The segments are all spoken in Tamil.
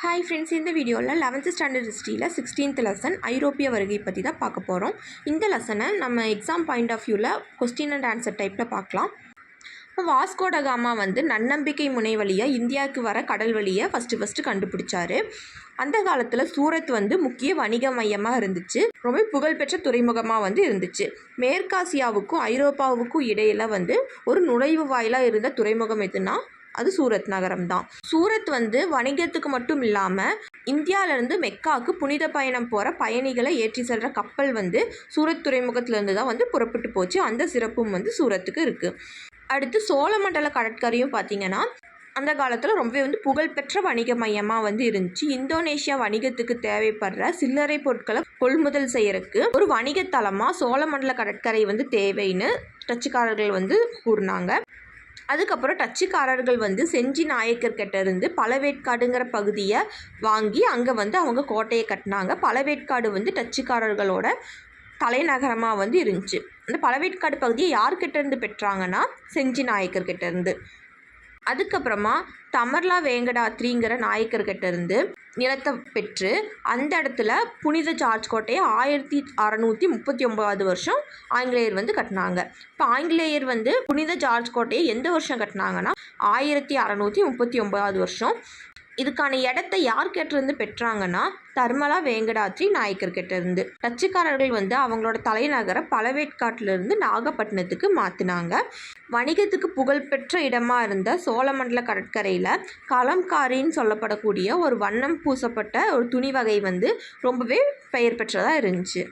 ஹாய் ஃப்ரெண்ட்ஸ் இந்த வீடியோவில் லெவன்த்து ஸ்டாண்டர்ட் ஹிஸ்ட்ரியில் சிக்ஸ்டீன்த் லெசன் ஐரோப்பிய வருகை பற்றி தான் பார்க்க போகிறோம் இந்த லெசனை நம்ம எக்ஸாம் பாயிண்ட் ஆஃப் வியூவில் கொஸ்டின் அண்ட் ஆன்சர் டைப்பில் பார்க்கலாம். இப்போ வந்து நன்னம்பிக்கை முனை வழியாக இந்தியாவுக்கு வர கடல் வழியை ஃபஸ்ட்டு ஃபஸ்ட்டு கண்டுபிடிச்சாரு. அந்த காலத்தில் சூரத் வந்து முக்கிய வணிக மையமாக இருந்துச்சு. ரொம்ப புகழ்பெற்ற துறைமுகமாக வந்து இருந்துச்சு. மேற்காசியாவுக்கும் ஐரோப்பாவுக்கும் இடையில வந்து ஒரு நுழைவு வாயிலாக இருந்த துறைமுகம் எதுனா அது சூரத் நகரம் தான். சூரத் வந்து வணிகத்துக்கு மட்டும் இல்லாமல் இந்தியாவிலேருந்து மெக்காவுக்கு புனித பயணம் போகிற பயணிகளை ஏற்றி செல்கிற கப்பல் வந்து சூரத் துறைமுகத்திலேருந்து தான் வந்து புறப்பட்டு போச்சு. அந்த சிறப்பும் வந்து சூரத்துக்கு இருக்குது அடுத்து சோழமண்டல கடற்கரையும் பார்த்தீங்கன்னா அந்த காலத்தில் ரொம்பவே வந்து புகழ்பெற்ற வணிக மையமாக வந்து இருந்துச்சு. இந்தோனேஷியா வணிகத்துக்கு தேவைப்படுற சில்லறை பொருட்களை கொள்முதல் செய்யறதுக்கு ஒரு வணிகத்தலமாக சோழமண்டல கடற்கரை வந்து தேவைன்னு டச்சுக்காரர்கள் வந்து கூறினாங்க. அதுக்கப்புறம் டச்சுக்காரர்கள் வந்து செஞ்சி நாயக்கர்கிட்ட இருந்து பழவேற்காடுங்கிற பகுதியை வாங்கி அங்கே வந்து அவங்க கோட்டையை கட்டினாங்க. பழவேற்காடு வந்து டச்சுக்காரர்களோட தலைநகரமாக வந்து இருந்துச்சு. அந்த பழவேற்காடு பகுதியை யார்கிட்ட இருந்து பெற்றாங்கன்னா செஞ்சி நாயக்கர்கிட்ட இருந்து. அதுக்கப்புறமா தமர்லா வேங்கடாத்ரிங்கிற நாயக்கர்கிட்ட இருந்து நிலத்தை பெற்று அந்த இடத்துல புனித ஜார்ஜ் கோட்டையை ஆயிரத்தி அறநூற்றி முப்பத்தி ஒம்பதாவது வருஷம் ஆங்கிலேயர் வந்து கட்டினாங்க. இப்போ ஆங்கிலேயர் வந்து புனித ஜார்ஜ் கோட்டையை எந்த வருஷம் கட்டினாங்கன்னா ஆயிரத்தி அறநூற்றி முப்பத்தி ஒம்பதாவது வருஷம் இதுக்கான இடத்தை யார் கேட்டிருந்து பெற்றாங்கன்னா தர்மலா வேங்கடாத்ரி நாயக்கர் கிட்டேருந்து. டச்சுக்காரர்கள் வந்து அவங்களோட தலைநகரை பழவேற்காட்டிலிருந்து நாகப்பட்டினத்துக்கு மாற்றினாங்க வணிகத்துக்கு புகழ்பெற்ற இடமா இருந்த சோழமண்டல கடற்கரையில் கலம்காரின்னு சொல்லப்படக்கூடிய ஒரு வண்ணம் பூசப்பட்ட ஒரு துணி வகை வந்து ரொம்பவே பெயர் பெற்றதாக இருந்துச்சு.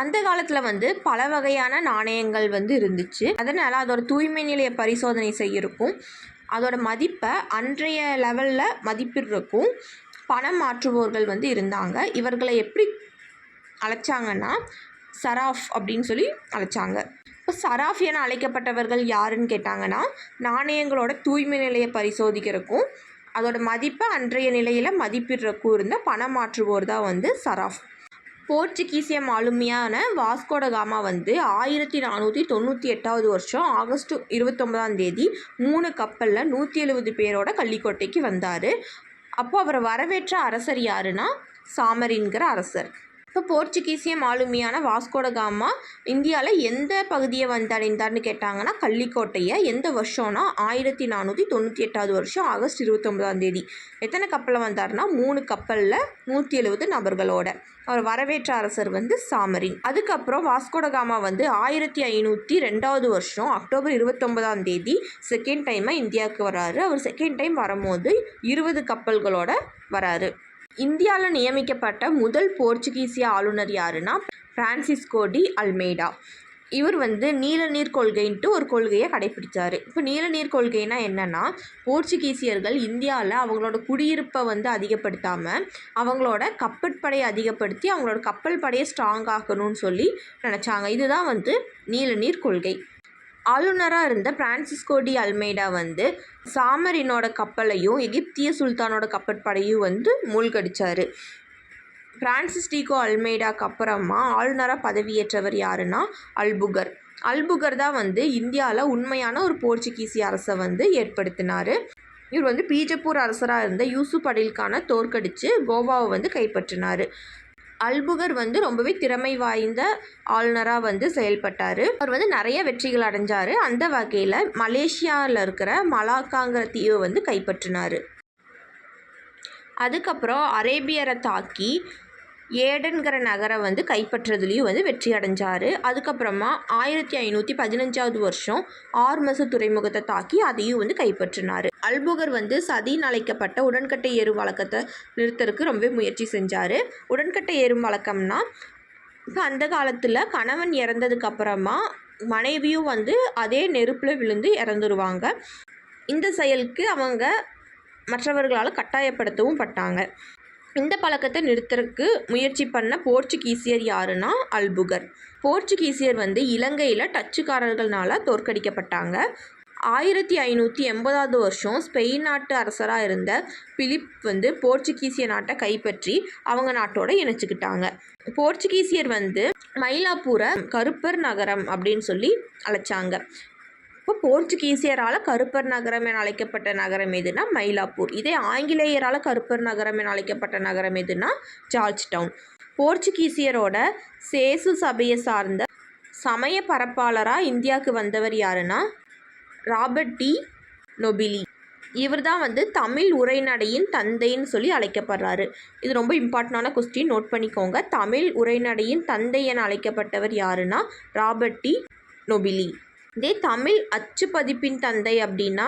அந்த காலத்தில் வந்து பல வகையான நாணயங்கள் வந்து இருந்துச்சு. அதனால் அதோட தூய்மை நிலைய பரிசோதனை செய்யிருக்கும் அதோட மதிப்பை அன்றைய லெவலில் மதிப்பிடுறக்கும் பணம் மாற்றுவோர்கள் வந்து இருந்தாங்க. இவர்களை எப்படி அழைச்சாங்கன்னா சராஃப் அப்படின்னு சொல்லி அழைச்சாங்க. இப்போ சராஃப் என அழைக்கப்பட்டவர்கள் யாருன்னு கேட்டாங்கன்னா நாணயங்களோட தூய்மை நிலையை பரிசோதிக்கிறக்கும் அதோட மதிப்பை அன்றைய நிலையில் மதிப்பிடுறக்கும் இருந்த பணம் மாற்றுவோர் தான் வந்து சராஃப். போர்ச்சுகீசிய மாலுமியான வாஸ்கோடகாமா வந்து ஆயிரத்தி நானூற்றி தொண்ணூற்றி எட்டாவது வருஷம் ஆகஸ்ட் இருபத்தொம்பதாம் தேதி மூணு கப்பலில் நூற்றி எழுபது பேரோட கள்ளிக்கோட்டைக்கு வந்தார். அப்போது அவரை வரவேற்ற அரசர் யாருன்னா சாமரின்கிற அரசர். இப்போ போர்ச்சுகீசிய மாலுமியான வாஸ்கோடகாமா இந்தியாவில் எந்த பகுதியை வந்தடைந்தார்னு கேட்டாங்கன்னா கள்ளிக்கோட்டையை எந்த வருஷம்னா ஆயிரத்தி நானூற்றி தொண்ணூற்றி எட்டாவது வருஷம் ஆகஸ்ட் இருபத்தொம்பதாம் தேதி. எத்தனை கப்பலில் வந்தார்னா மூணு கப்பலில் நூற்றி எழுபது நபர்களோட. அவர் வரவேற்ற அரசர் வந்து சாமரின். அதுக்கப்புறம் வாஸ்கோடகாமா வந்து ஆயிரத்தி ஐநூற்றி ரெண்டாவது வருஷம் அக்டோபர் இருபத்தொம்பதாம் தேதி செகண்ட் டைமாக இந்தியாவுக்கு வராரு. அவர் செகண்ட் டைம் வரும்போது இருபது கப்பல்களோட வராரு. இந்தியாவில் நியமிக்கப்பட்ட முதல் போர்ச்சுகீசிய ஆளுநர் யாருன்னா பிரான்சிஸ்கோ டி அல்மேடா. இவர் வந்து நீலநீர் கொள்கைன்ட்டு ஒரு கொள்கையை கடைப்பிடிச்சார். இப்போ நீலநீர் கொள்கைனா என்னென்னா போர்ச்சுகீசியர்கள் இந்தியாவில் அவங்களோட குடியிருப்பை வந்து அதிகப்படுத்தாமல் அவங்களோட கப்பற்படையை அதிகப்படுத்தி அவங்களோட கப்பல் படையை ஸ்ட்ராங் ஆக்கணும்னு சொல்லி நினச்சாங்க. இதுதான் வந்து நீலநீர் கொள்கை. ஆளுநராக இருந்த பிரான்சிஸ்கோ டி அல்மேடா வந்து சாமரினோட கப்பலையும் எகிப்திய சுல்தானோட கப்பற்படையும் வந்து மூழ்கடிச்சார். பிரான்சிஸ் டிகோ அல்மேடாக்கு அப்புறமா ஆளுநராக பதவியேற்றவர் யாருன்னா அல்புகர். அல்புகர் தான் வந்து இந்தியாவில் உண்மையான ஒரு போர்ச்சுகீசிய அரசை வந்து ஏற்படுத்தினார். இவர் வந்து பீஜப்பூர் அரசராக இருந்த யூசுப் அடில்கான தோற்கடித்து கோவாவை வந்து கைப்பற்றினார். அல்புகர் வந்து ரொம்பவே திறமை வாய்ந்த ஆளுநராக வந்து செயல்பட்டார். அவர் வந்து நிறைய வெற்றிகள் அடைஞ்சார். அந்த வகையில் மலேசியாவில் இருக்கிற மலாக்காங்கிற தீவை வந்து கைப்பற்றினார். அதுக்கப்புறம் அரேபியரை தாக்கி ஏடன்கிற நகரை வந்து கைப்பற்றுறதுலேயும் வந்து வெற்றி அடைஞ்சார். அதுக்கப்புறமா ஆயிரத்தி ஐநூற்றி பதினஞ்சாவது வருஷம் ஆர்மசு துறைமுகத்தை தாக்கி அதையும் வந்து கைப்பற்றினார். அல்புகர் வந்து சதின்னு அழைக்கப்பட்ட உடன்கட்டை ஏறும் வழக்கத்தை நிறுத்தறதுக்கு ரொம்பவே முயற்சி செஞ்சார். உடன்கட்டை ஏறும் வழக்கம்னா இப்போ அந்த காலத்தில் கணவன் இறந்ததுக்கப்புறமா மனைவியும் வந்து அதே நெருப்பில் விழுந்து இறந்துருவாங்க. இந்த செயலுக்கு அவங்க மற்றவர்களால் கட்டாயப்படுத்தவும் பட்டாங்க. இந்த பழக்கத்தை நிறுத்துறதுக்கு முயற்சி பண்ண போர்ச்சுகீசியர் யாருன்னா அல்புகர். போர்ச்சுகீசியர் வந்து இலங்கையில் டச்சுக்காரர்களால் தோற்கடிக்கப்பட்டாங்க. ஆயிரத்தி ஐநூற்றி எண்பதாவது வருஷம் ஸ்பெயின் நாட்டு அரசராக இருந்த பிலிப் வந்து போர்ச்சுகீசிய நாட்டை கைப்பற்றி அவங்க நாட்டோட இணைச்சிக்கிட்டாங்க. போர்ச்சுகீசியர் வந்து மயிலாப்பூரை கருப்பர் நகரம் அப்படின்னு சொல்லி அழைச்சாங்க. இப்போ போர்ச்சுகீசியரால் கருப்பர் நகரம் என அழைக்கப்பட்ட நகரம் எதுனா மயிலாப்பூர். இதே ஆங்கிலேயரால் கருப்பர் நகரம் என அழைக்கப்பட்ட நகரம் எதுனா ஜார்ஜ் டவுன் போர்ச்சுகீசியரோட சேசு சபையை சார்ந்த சமய பரப்பாளராக இந்தியாவுக்கு வந்தவர் யாருன்னா ராபர்ட் டி. நொபிலி. இவர் தான் வந்து தமிழ் உரைநடையின் தந்தைன்னு சொல்லி அழைக்கப்படுறாரு. இது ரொம்ப இம்பார்ட்டண்டான கொஸ்டின். நோட் பண்ணிக்கோங்க. தமிழ் உரைநடையின் தந்தை என அழைக்கப்பட்டவர் யாருன்னா ராபர்ட் டி. நொபிலி. இதே தமிழ் அச்சு பதிப்பின் தந்தை அப்படின்னா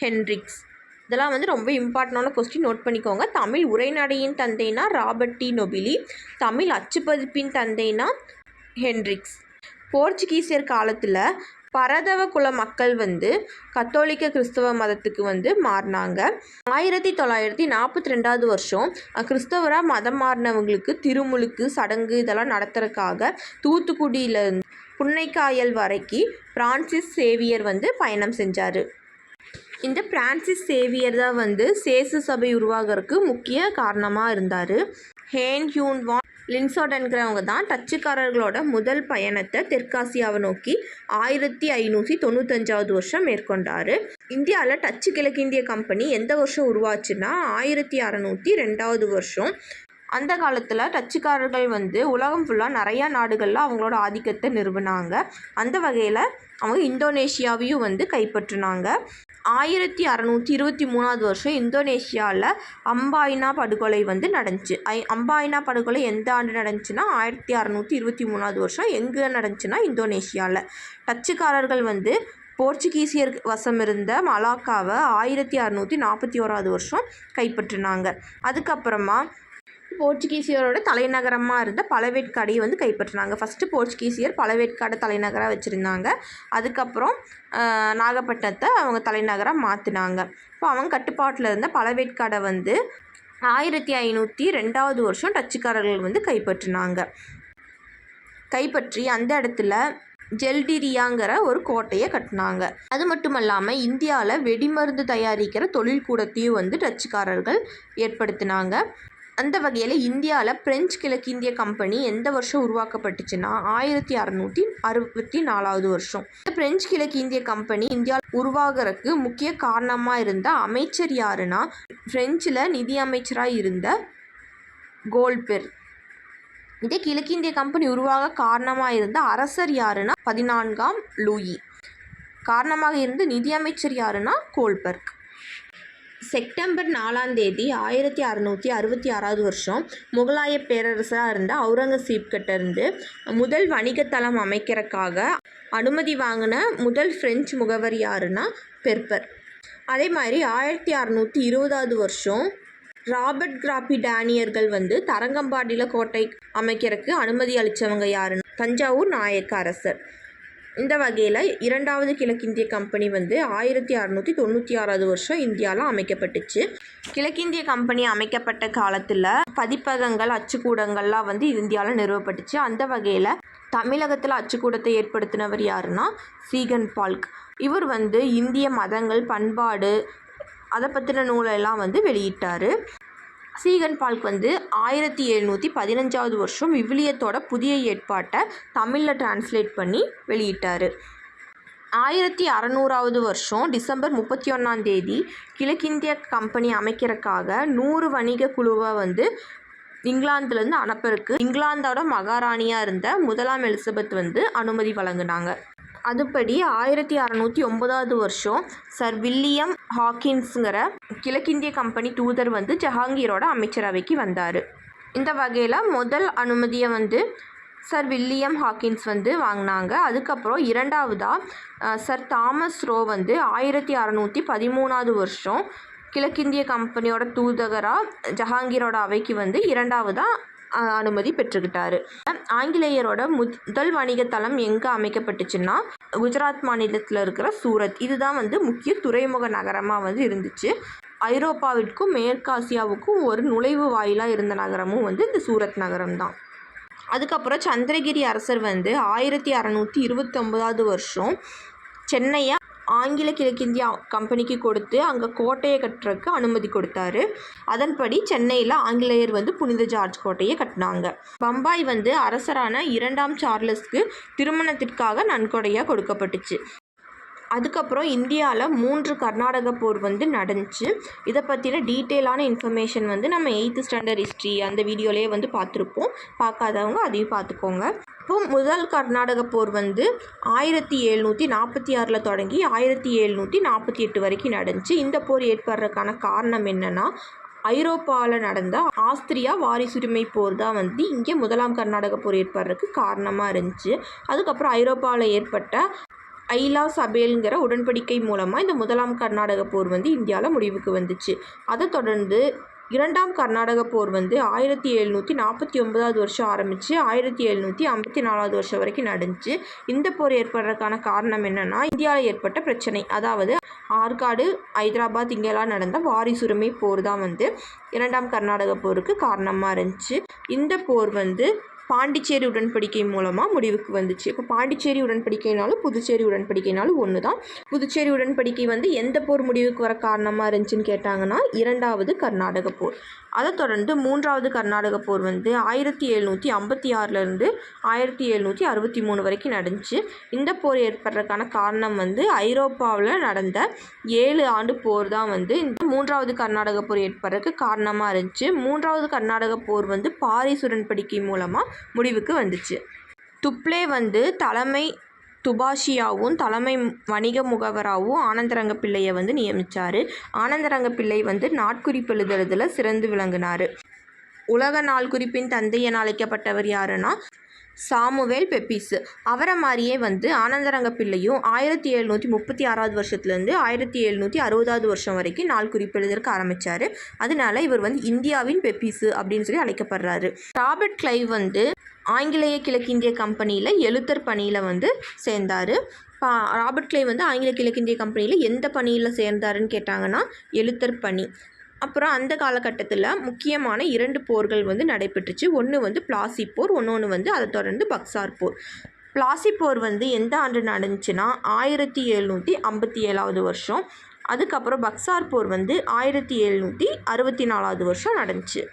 ஹென்ரிக்ஸ். இதெல்லாம் வந்து ரொம்ப இம்பார்ட்டண்டான கொஸ்டின் நோட் பண்ணிக்கோங்க. தமிழ் உரைநடையின் தந்தைனா ராபர்ட் டி நொபிலி. தமிழ் அச்சுப்பதிப்பின் தந்தைனா ஹென்ரிக்ஸ். போர்ச்சுகீசியர் காலத்தில் பரதவ குல மக்கள் வந்து கத்தோலிக்க கிறிஸ்தவ மதத்துக்கு வந்து மாறினாங்க. ஆயிரத்தி தொள்ளாயிரத்தி நாற்பத்தி ரெண்டாவது வருஷம் கிறிஸ்தவராக மதம் மாறினவங்களுக்கு திருமுழுக்கு சடங்கு இதெல்லாம் நடத்துறதுக்காக தூத்துக்குடியிலேருந்து புன்னைக்காயல் வரைக்கு பிரான்சிஸ் சேவியர் வந்து பயணம் செஞ்சார். இந்த பிரான்சிஸ் சேவியர் தான் வந்து சேசு சபை உருவாகிறதுக்கு முக்கிய காரணமாக இருந்தார். ஹேன் ஹியூன் வான் லின்சோடன்கிறவங்க தான் டச்சுக்காரர்களோட முதல் பயணத்தை தெற்காசியாவை நோக்கி ஆயிரத்தி ஐநூற்றி தொண்ணூத்தஞ்சாவது வருஷம் மேற்கொண்டார். இந்தியாவில் டச்சு கிழக்கிந்திய கம்பெனி எந்த வருஷம் உருவாச்சுன்னா ஆயிரத்தி அறநூற்றி ரெண்டாவது வருஷம் அந்த காலத்தில் டச்சுக்காரர்கள் வந்து உலகம் ஃபுல்லாக நிறையா நாடுகளில் அவங்களோட ஆதிக்கத்தை நிறுவினாங்க. அந்த வகையில் அவங்க இந்தோனேஷியாவையும் வந்து கைப்பற்றினாங்க. ஆயிரத்தி அறநூற்றி இருபத்தி மூணாவது வருஷம் இந்தோனேஷியாவில் அம்பாயினா படுகொலை வந்து நடந்துச்சு. ஐ அம்பாயினா படுகொலை எந்த ஆண்டு நடந்துச்சுன்னா ஆயிரத்தி அறநூற்றி இருபத்தி மூணாவது வருஷம் எங்கே நடந்துச்சுன்னா இந்தோனேஷியாவில் டச்சுக்காரர்கள் வந்து போர்ச்சுகீசியர் வசம் இருந்த மலாக்காவை ஆயிரத்தி அறநூற்றி நாற்பத்தி ஓராவது வருஷம் கைப்பற்றினாங்க. அதுக்கப்புறமா போர்ச்சுகீசியரோட தலைநகரமாக இருந்த பழவேற்காடையை வந்து கைப்பற்றினாங்க. ஃபஸ்ட்டு போர்ச்சுகீசியர் பழவேற்காடை தலைநகராக வச்சுருந்தாங்க. அதுக்கப்புறம் நாகப்பட்டினத்தை அவங்க தலைநகராக மாற்றினாங்க இப்போ அவங்க கட்டுப்பாட்டில் இருந்த பழவேற்காடை வந்து ஆயிரத்தி ஐநூற்றி ரெண்டாவது வருஷம் டச்சுக்காரர்கள் வந்து கைப்பற்றினாங்க. கைப்பற்றி அந்த இடத்துல ஜெல்டிரியாங்கிற ஒரு கோட்டையை கட்டினாங்க. அது மட்டும் இல்லாமல் இந்தியாவில் வெடிமருந்து தயாரிக்கிற தொழில் கூடத்தையும் வந்து டச்சுக்காரர்கள் ஏற்படுத்தினாங்க. அந்த வகையில் இந்தியாவில் பிரெஞ்சு கிழக்கிந்திய கம்பெனி எந்த வருஷம் உருவாக்கப்பட்டுச்சுன்னா ஆயிரத்தி அறநூற்றி அறுபத்தி நாலாவது வருஷம். இந்த பிரெஞ்சு கிழக்கிந்திய கம்பெனி இந்தியாவில் உருவாகிறதுக்கு முக்கிய காரணமாக இருந்த அமைச்சர் யாருன்னா பிரெஞ்சில் நிதி அமைச்சராக இருந்த கோல்பெர். இதே கிழக்கிந்திய கம்பெனி உருவாக காரணமாக இருந்த அரசர் யாருன்னா பதினான்காம் லூயி. காரணமாக இருந்த நிதியமைச்சர் யாருன்னா கோல்பர்க். செப்டம்பர் நாலாம் தேதி ஆயிரத்தி அறநூற்றி அறுபத்தி ஆறாவது வருஷம் முகலாய பேரரசராக இருந்த அவுரங்கசீப் கிட்ட இருந்து முதல் வணிகத்தளம் அமைக்கிறதுக்காக அனுமதி வாங்கின முதல் பிரெஞ்சு முகவர் யாருன்னா பெர்பர். அதே மாதிரி ஆயிரத்தி அறநூற்றி இருபதாவது வருஷம் ராபர்ட் கிராபி டேனியர்கள் வந்து தரங்கம்பாடியில் கோட்டை அமைக்கிறதுக்கு அனுமதி அளித்தவங்க யாருன்னா தஞ்சாவூர் நாயக்க அரசர். இந்த வகையில் இரண்டாவது கிழக்கிந்திய கம்பெனி வந்து ஆயிரத்தி அறநூற்றி தொண்ணூற்றி ஆறாவது வருஷம் இந்தியாவில் அமைக்கப்பட்டுச்சு. கிழக்கிந்திய கம்பெனி அமைக்கப்பட்ட காலத்தில் பதிப்பகங்கள் அச்சுக்கூடங்கள்லாம் வந்து இந்தியாவில் நிறுவப்பட்டுச்சு. அந்த வகையில் தமிழகத்தில் அச்சுக்கூடத்தை ஏற்படுத்தினவர் யாருன்னா சீகன் பால்க். இவர் வந்து இந்திய மதங்கள் பண்பாடு அதை பற்றின நூலெல்லாம் வந்து வெளியிட்டார். சீகன் பால்க் வந்து ஆயிரத்தி எழுநூற்றி பதினஞ்சாவது வருஷம் விவிலியத்தோட புதிய ஏற்பாட்டை தமிழில் டிரான்ஸ்லேட் பண்ணி வெளியிட்டார். ஆயிரத்தி அறநூறாவது வருஷம் டிசம்பர் முப்பத்தி ஒன்றாம் தேதி கிழக்கிந்திய கம்பெனி அமைக்கிறதுக்காக நூறு வணிக குழுவை வந்து இங்கிலாந்துலேருந்து அனுப்பிருக்கு இங்கிலாந்தோட மகாராணியாக இருந்த முதலாம் எலிசபெத் வந்து அனுமதி வழங்கினாங்க. அதுபடி ஆயிரத்தி அறநூற்றி ஒன்பதாவது வருஷம் சர் வில்லியம் ஹாக்கின்ஸுங்கிற கிழக்கிந்திய கம்பெனி தூதர் வந்து ஜஹாங்கீரோட அமைச்சரவைக்கு வந்தார். இந்த வகையில் முதல் அனுமதியை வந்து சர் வில்லியம் ஹாக்கின்ஸ் வந்து வாங்கினாங்க. அதுக்கப்புறம் இரண்டாவதாக சர் தாமஸ் ரோ வந்து ஆயிரத்தி அறநூற்றி பதிமூணாவது வருஷம் கிழக்கிந்திய கம்பெனியோட தூதகராக ஜஹாங்கீரோட அவைக்கு வந்து இரண்டாவதாக அனுமதி பெற்றுக்கிட்டாரு. ஆங்கிலேயரோட முதல் வணிக தளம் எங்கே அமைக்கப்பட்டுச்சுன்னா குஜராத் மாநிலத்தில் இருக்கிற சூரத். இதுதான் வந்து முக்கிய துறைமுக நகரமாக வந்து இருந்துச்சு. ஐரோப்பாவிற்கும் மேற்காசியாவுக்கும் ஒரு நுழைவு வாயிலாக இருந்த நகரமும் வந்து இந்த சூரத் நகரம் தான். அதுக்கப்புறம் சந்திரகிரி அரசர் வந்து ஆயிரத்தி அறநூற்றி இருபத்தொம்போதாவது வருஷம் சென்னையை ஆங்கில கிழக்கிந்தியா கம்பெனிக்கு கொடுத்து அங்கே கோட்டையை கட்டுறதுக்கு அனுமதி கொடுத்தாரு. அதன்படி சென்னையில் ஆங்கிலேயர் வந்து புனித ஜார்ஜ் கோட்டையை கட்டினாங்க. பம்பாய் வந்து அரசரான இரண்டாம் சார்லஸ்க்கு திருமணத்திற்காக நன்கொடையாக கொடுக்கப்பட்டுச்சு. அதுக்கப்புறம் இந்தியாவில் மூன்று கர்நாடக போர் வந்து நடந்துச்சு. இதை பற்றின டீட்டெயிலான இன்ஃபர்மேஷன் வந்து நம்ம எயித்து ஸ்டாண்டர்ட் ஹிஸ்ட்ரி அந்த வீடியோலேயே வந்து பார்த்துருப்போம். பார்க்காதவங்க அதையும் பார்த்துக்கோங்க. இப்போ முதல் கர்நாடக போர் வந்து ஆயிரத்தி எழுநூற்றி நாற்பத்தி ஆறில் தொடங்கி ஆயிரத்தி எழுநூற்றி நாற்பத்தி எட்டு வரைக்கும் நடந்துச்சு. இந்த போர் ஏற்படுறதுக்கான காரணம் என்னென்னா ஐரோப்பாவில் நடந்த ஆஸ்திரியா வாரிசுரிமை போர் தான் வந்து இங்கே முதலாம் கர்நாடக போர் ஏற்படுறதுக்கு காரணமாக இருந்துச்சு. அதுக்கப்புறம் ஐரோப்பாவில் ஏற்பட்ட ஐலா சபேல்ங்கிற உடன்படிக்கை மூலமாக இந்த முதலாம் கர்நாடக போர் வந்து இந்தியாவில் முடிவுக்கு வந்துச்சு. அதை தொடர்ந்து இரண்டாம் கர்நாடக போர் வந்து ஆயிரத்தி எழுநூற்றி நாற்பத்தி ஒன்பதாவது வருஷம் ஆரம்பித்து ஆயிரத்தி எழுநூற்றி ஐம்பத்தி நாலாவது வருஷம் வரைக்கும் நடந்துச்சு இந்த போர் ஏற்படுறதுக்கான காரணம் என்னென்னா இந்தியாவில் ஏற்பட்ட பிரச்சனை. அதாவது ஆற்காடு ஹைதராபாத் இங்கெல்லாம் நடந்த வாரிசுரிமை போர் தான் வந்து இரண்டாம் கர்நாடக போருக்கு காரணமாக இருந்துச்சு. இந்த போர் வந்து பாண்டிச்சேரி உடன்படிக்கை மூலமாக முடிவுக்கு வந்துச்சு. இப்போ பாண்டிச்சேரி உடன்படிக்கைனாலும் புதுச்சேரி உடன்படிக்கைனாலும் ஒன்று தான் புதுச்சேரி உடன்படிக்கை வந்து எந்த போர் முடிவுக்கு வர காரணமாக இருந்துச்சுன்னு கேட்டாங்கன்னா இரண்டாவது கர்நாடக போர். அதை தொடர்ந்து மூன்றாவது கர்நாடக போர் வந்து ஆயிரத்தி எழுநூற்றி ஐம்பத்தி ஆறிலேருந்து ஆயிரத்தி எழுநூற்றி அறுபத்தி மூணு வரைக்கும் நடந்துச்சு. இந்த போர் ஏற்படுறதுக்கான காரணம் வந்து ஐரோப்பாவில் நடந்த ஏழு ஆண்டு போர் தான் வந்து இந்த மூன்றாவது கர்நாடக போர் ஏற்படுறதுக்கு காரணமாக இருந்துச்சு. மூன்றாவது கர்நாடக போர் வந்து பாரிஸ் உடன்படிக்கை மூலமாக முடிவுக்கு வந்துச்சு. துப்ளே வந்து தலைமை துபாஷியாவும் தலைமை வணிக முகவராகவும் ஆனந்தரங்க பிள்ளையை வந்து நியமித்தார் ஆனந்தரங்க பிள்ளை வந்து நாட்குறிப்பு சிறந்து விளங்கினார். உலக நாள்குறிப்பின் தந்தை என அழைக்கப்பட்டவர் யாருன்னா சாமுவேல் பெப்பிஸ். அவரை மாதிரியே வந்து ஆனந்தரங்க பிள்ளையும் ஆயிரத்தி எழுநூற்றி முப்பத்தி ஆறாவது வருஷத்துலேருந்து ஆயிரத்தி எழுநூற்றி அறுபதாவது வருஷம் வரைக்கும் நாள் குறிப்பு எழுதுறதுக்கு ஆரம்பித்தார் அதனால இவர் வந்து இந்தியாவின் பெப்பிஸ் அப்படின்னு சொல்லி அழைக்கப்படுறாரு. ராபர்ட் கிளைவ் வந்து ஆங்கிலேய கிழக்கிந்திய கம்பெனியில் எழுத்தர் பணியில் வந்து சேர்ந்தார். பா ராபர்ட் கிளே வந்து ஆங்கில கிழக்கிந்திய கம்பெனியில் எந்த பணியில் சேர்ந்தாருன்னு கேட்டாங்கன்னா எழுத்தர் பணி. அப்புறம் அந்த காலகட்டத்தில் முக்கியமான இரண்டு போர்கள் வந்து நடைபெற்றுச்சு. ஒன்று வந்து பிளாசி போர் ஒன்று வந்து அதை தொடர்ந்து பக்சார் போர். பிளாசி போர் வந்து எந்த ஆண்டு நடந்துச்சுன்னா ஆயிரத்தி எழுநூற்றி ஐம்பத்தி ஏழாவது வருஷம். அதுக்கப்புறம் பக்சார் போர் வந்து ஆயிரத்தி எழுநூற்றி அறுபத்தி நாலாவது வருஷம் நடந்துச்சு.